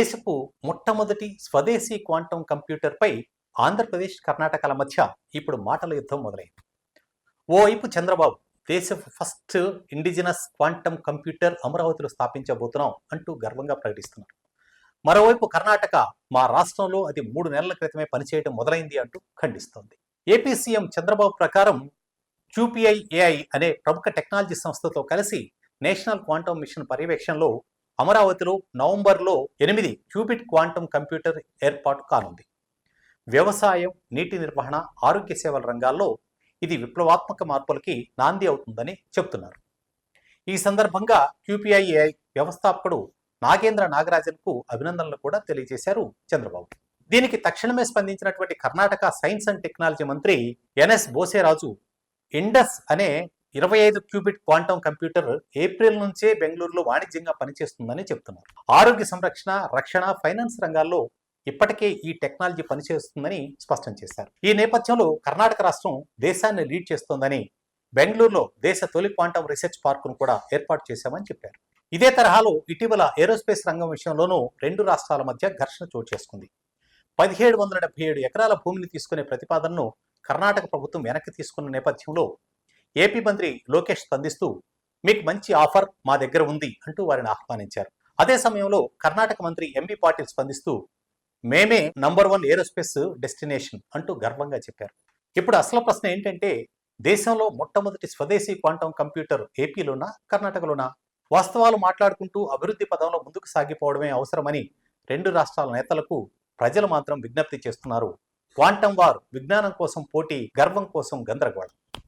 దేశపు మొట్టమొదటి స్వదేశీ క్వాంటం కంప్యూటర్పై ఆంధ్రప్రదేశ్ కర్ణాటకల మధ్య ఇప్పుడు మాటల యుద్ధం మొదలైంది. ఓవైపు చంద్రబాబు దేశపు ఫస్ట్ ఇండిజినస్ క్వాంటం కంప్యూటర్ అమరావతిలో స్థాపించబోతున్నాం అంటూ గర్వంగా ప్రకటిస్తున్నారు. మరోవైపు కర్ణాటక మా రాష్ట్రంలో అది మూడు నెలల క్రితమే పనిచేయడం మొదలైంది అంటూ ఖండిస్తోంది. ఏపీ సీఎం చంద్రబాబు ప్రకారం క్యూపీఐ ఏఐ అనే ప్రముఖ టెక్నాలజీ సంస్థతో కలిసి నేషనల్ క్వాంటం మిషన్ పర్యవేక్షణలో అమరావతిలో నవంబర్లో ఎనిమిది క్యూబిట్ క్వాంటం కంప్యూటర్ ఏర్పాటు కానుంది. వ్యవసాయం నీటి నిర్వహణ ఆరోగ్య సేవల రంగాల్లో ఇది విప్లవాత్మక మార్పులకి నాంది అవుతుందని చెబుతున్నారు ఈ సందర్భంగా క్యూపీఐఏఐ వ్యవస్థాపకుడు నాగేంద్ర నాగరాజన్కు అభినందనలు కూడా తెలియజేశారు చంద్రబాబు. దీనికి తక్షణమే స్పందించినటువంటి కర్ణాటక సైన్స్ అండ్ టెక్నాలజీ మంత్రి ఎన్ఎస్ బోసేరాజు ఇండస్ అనే ఇరవై ఐదు క్యూబిట్ క్వాంటం కంప్యూటర్ ఏప్రిల్ నుంచే బెంగళూరులో వాణిజ్యంగా పనిచేస్తుందని చెప్తున్నారు. ఆరోగ్య సంరక్షణ రక్షణ ఫైనాన్స్ రంగాల్లో ఇప్పటికే ఈ టెక్నాలజీ పనిచేస్తుందని స్పష్టం చేశారు. ఈ నేపథ్యంలో కర్ణాటక రాష్ట్రం దేశాన్ని లీడ్ చేస్తోందని బెంగళూరులో దేశ తొలి క్వాంటం రీసెర్చ్ పార్కును కూడా ఏర్పాటు చేశామని చెప్పారు. ఇదే తరహాలో ఇటీవల ఏరోస్పేస్ రంగం విషయంలోనూ రెండు రాష్ట్రాల మధ్య ఘర్షణ చోటు చేసుకుంది. పదిహేడు వందల డెబ్బై ఏడు ఎకరాల భూమిని తీసుకునే ప్రతిపాదనను కర్ణాటక ప్రభుత్వం వెనక్కి తీసుకున్న నేపథ్యంలో ఏపీ మంత్రి లోకేష్ స్పందిస్తూ మీకు మంచి ఆఫర్ మా దగ్గర ఉంది అంటూ వారిని ఆహ్వానించారు. అదే సమయంలో కర్ణాటక మంత్రి ఎంబీ పాటిల్ స్పందిస్తూ మేమే నంబర్ వన్ ఏరోస్పేస్ డెస్టినేషన్ అంటూ గర్వంగా చెప్పారు. ఇప్పుడు అసలు ప్రశ్న ఏంటంటే దేశంలో మొట్టమొదటి స్వదేశీ క్వాంటం కంప్యూటర్ ఏపీలోనా కర్ణాటకలోనా? వాస్తవాలు మాట్లాడుకుంటూ అభివృద్ధి పదంలో ముందుకు సాగిపోవడమే అవసరమని రెండు రాష్ట్రాల నేతలకు ప్రజలు మాత్రం విజ్ఞప్తి చేస్తున్నారు. క్వాంటం వార్ విజ్ఞానం కోసం పోటీ గర్వం కోసం గందరగోళం.